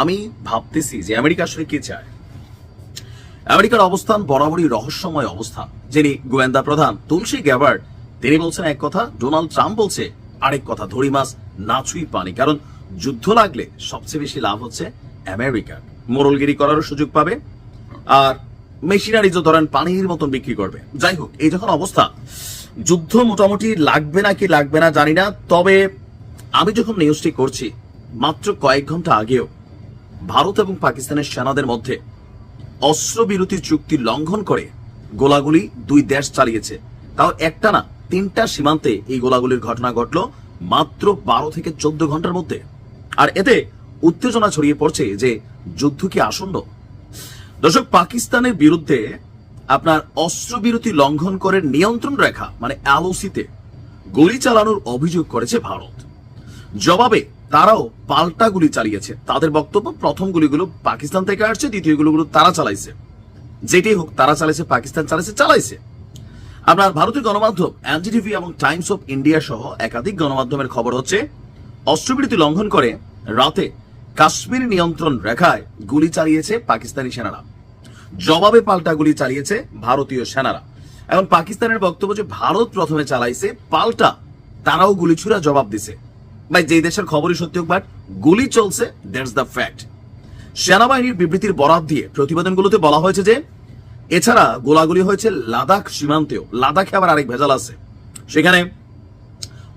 আমি ভাবতেছি যে আমেরিকা আসলে কি চায়। আমেরিকার অবস্থান বরাবরই রহস্যময় অবস্থান। যিনি গোয়েন্দা প্রধান তুলসী গ্যাবার্ড তিনি বলছেন এক কথা, ডোনাল্ড ট্রাম্প বলছে আরেক কথা ধরি মাছ নাচুই পানি, কারণ যুদ্ধ লাগলে সবচেয়ে বেশি লাভ হচ্ছে আমেরিকার। মোরলগিরি করারও সুযোগ পাবে, আর মেশিনারি যে ধরেন পানির মতন বিক্রি করবে। যাই হোক, এই যখন অবস্থা, যুদ্ধ মোটামুটি লাগবে না কি লাগবে না জানি না, তবে আমি যখন নিউজটি করছি, মাত্র কয়েক ঘণ্টা আগেও ভারত এবং পাকিস্তানের সেনাদের মধ্যে অস্ত্রবিরতি চুক্তি লঙ্ঘন করে গোলাগুলি দুই দেশ চালিয়েছে। তাও একটা না, তিনটা সীমান্তে এই গোলাগুলির ঘটনা ঘটলো মাত্র বারো থেকে চোদ্দ ঘণ্টার মধ্যে। আর এতে উত্তেজনা ছড়িয়ে পড়ছে যে যুদ্ধ কি আসন্ন? দর্শক, পাকিস্তানের বিরুদ্ধে আপনার অস্ত্রবিরতি লঙ্ঘন করে নিয়ন্ত্রণ রেখা মানে অ্যালোসিতে গুলি চালানোর অভিযোগ করেছে ভারত। জবাবে তারাও পাল্টা গুলি চালিয়েছে। তাদের বক্তব্য, প্রথম গুলিগুলো পাকিস্তান থেকে আসছে, দ্বিতীয় গুলিগুলো তারা চালাইছে। যেটি হোক, তারা চালাইছে, পাকিস্তান চালাইছে চালাইছে। আপনার ভারতীয় গণমাধ্যম, এনজিটিভি এবং টাইমস অফ ইন্ডিয়া সহ একাধিক গণমাধ্যমের খবর হচ্ছে, অস্ত্রবিরতি লঙ্ঘন করে রাতে কাশ্মীর নিয়ন্ত্রণ রেখায় গুলি চালিয়েছে পাকিস্তানি সেনারা। জবাবে পাল্টা গুলি চালিয়েছে ভারতীয় সেনারা। এখন পাকিস্তানের বক্তব্য যে ভারত প্রথমে চালাইছে, পাল্টা তারাও গুলি ছুড়া জবাব দিছে। ভাই যে দেশের খবরই সত্যি হোক, বাট গুলি চলছে দ্যাটস দ্য ফ্যাক্ট সেনাবাহিনীর বিবৃতির বরাত দিয়ে প্রতিবেদনগুলোতে বলা হয়েছে যে, এছাড়া গোলাগুলি হয়েছে লাদাখ সীমান্তেও। লাদাখে আবার আরেক ভেজাল আছে। সেখানে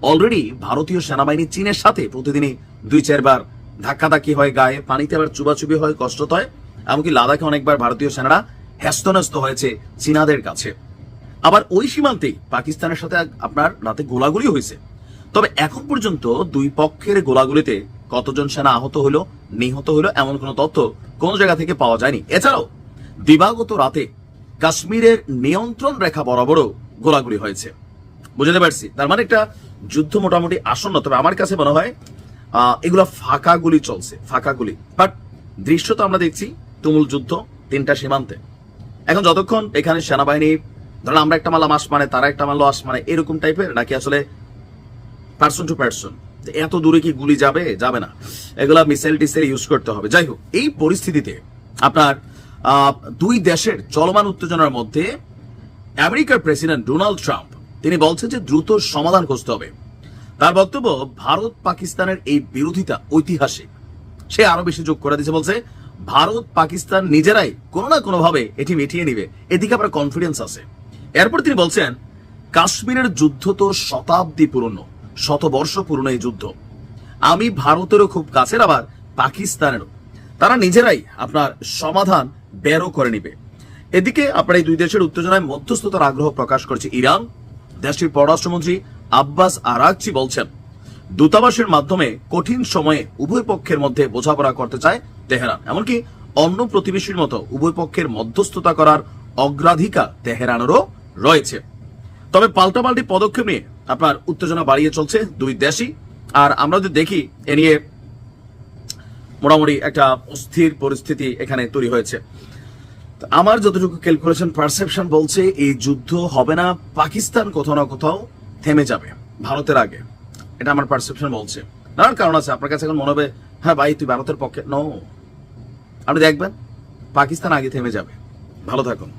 অলরেডি ভারতীয় সেনাবাহিনী চীনের সাথে প্রতিদিনই দুই, চারবার ধাক্কাধাক্কি হয়, গায়ে পানিতে আবার চুবাচুবি হয়, কষ্ট হয়। এমনকি লাদাখে অনেকবার ভারতীয় সেনারা হ্যাস্তন্যস্ত হয়েছে চীনাদের কাছে। আবার ওই সীমান্তেই পাকিস্তানের সাথে আপনার রাতে গোলাগুলি হয়েছে। তবে এখন পর্যন্ত দুই পক্ষের গোলাগুলিতে কতজন সেনা আহত হলো, নিহত হলো, এমন কোনো তথ্য কোন জায়গা থেকে পাওয়া যায়নি। এছাড়াও, দিবাগত রাতে কাশ্মীরের নিয়ন্ত্রণ রেখা বরাবরও গোলাগুলি হয়েছে। বুঝতে পারছি? তার মানে একটা যুদ্ধ মোটামুটি আসন্ন, তবে আমার কাছে মনে হয় এগুলো ফাঁকা গুলি চলছে, ফাঁকা গুলি। বাট দৃশ্য তো আমরা দেখছি, তুমুল যুদ্ধ, তিনটা সীমান্তে। এখন যতক্ষণ এখানে সেনাবাহিনী, ধরেন আমরা একটা মারলাম আস মানে তারা একটা মারলো আস মানে এরকম টাইপের নাকি আসলে পার্সন টু পার্সন এত দূরে কি গুলি যাবে? যাবে না। এগুলা মিসাইল টিসাইল ইউজ করতে হবে। যাই হোক, এই পরিস্থিতিতে আপনার দুই দেশের চলমান উত্তেজনার মধ্যে আমেরিকার প্রেসিডেন্ট ডোনাল্ড ট্রাম্প, তিনি বলছেন যে দ্রুত সমাধান খুঁজতে হবে। তার বক্তব্য, ভারত পাকিস্তানের এই বিরোধিতা ঐতিহাসিক। সে আরও বেশি যোগ করে দিয়েছে, বলছে, ভারত পাকিস্তান নিজেরাই কোনো না কোনো ভাবে এটি মিটিয়ে নিবে। এদিকে আপনার কনফিডেন্স আছে। এরপর তিনি বলছেন, কাশ্মীরের যুদ্ধ তো শতাব্দী পুরনো। শতবর্ষ পুরনো এই যুদ্ধ। আমি ভারতেরও খুব কাছের, আবার পাকিস্তানেরও। তারা নিজেরাই আপনার সমাধান বেরো করে নিবে। এদিকে আপনার এই দুই দেশের উত্তেজনায় মধ্যস্থতার আগ্রহ প্রকাশ করেছে ইরান। দেশটির পররাষ্ট্রমন্ত্রী আব্বাস আরাকচি বলছেন, দূতাবাসের মাধ্যমে কঠিন সময়ে উভয় পক্ষের মধ্যে বোঝাপড়া করতে চায় তেহরান। এমনকি অন্য প্রতিবেশীর মতো উভয় পক্ষের মধ্যস্থতা করার অগ্রাধিকার তেহরানেরও রয়েছে। তবে পাল্টাপাল্টি পদক্ষেপ নিয়ে আপনার উত্তেজনা বাড়িয়ে চলছে দুই দেশই। আর আমরা যদি দেখি, এ নিয়ে মোটামুটি একটা অস্থির পরিস্থিতি এখানে তৈরি হয়েছে। আমার যতটুকু ক্যালকুলেশন পারসেপশন বলছে, এই যুদ্ধ হবে না, পাকিস্তান কোথাও না কোথাও থেমে যাবে, ভারতের আগে। এটা আমার পারসেপশন বলছে। নানান কারণ আছে, আপনার কাছে এখন মনে হবে হ্যাঁ ভাই, তুই ভারতের পক্ষে নো আপনি দেখবেন, পাকিস্তান আগে থেমে যাবে। ভালো থাকুন।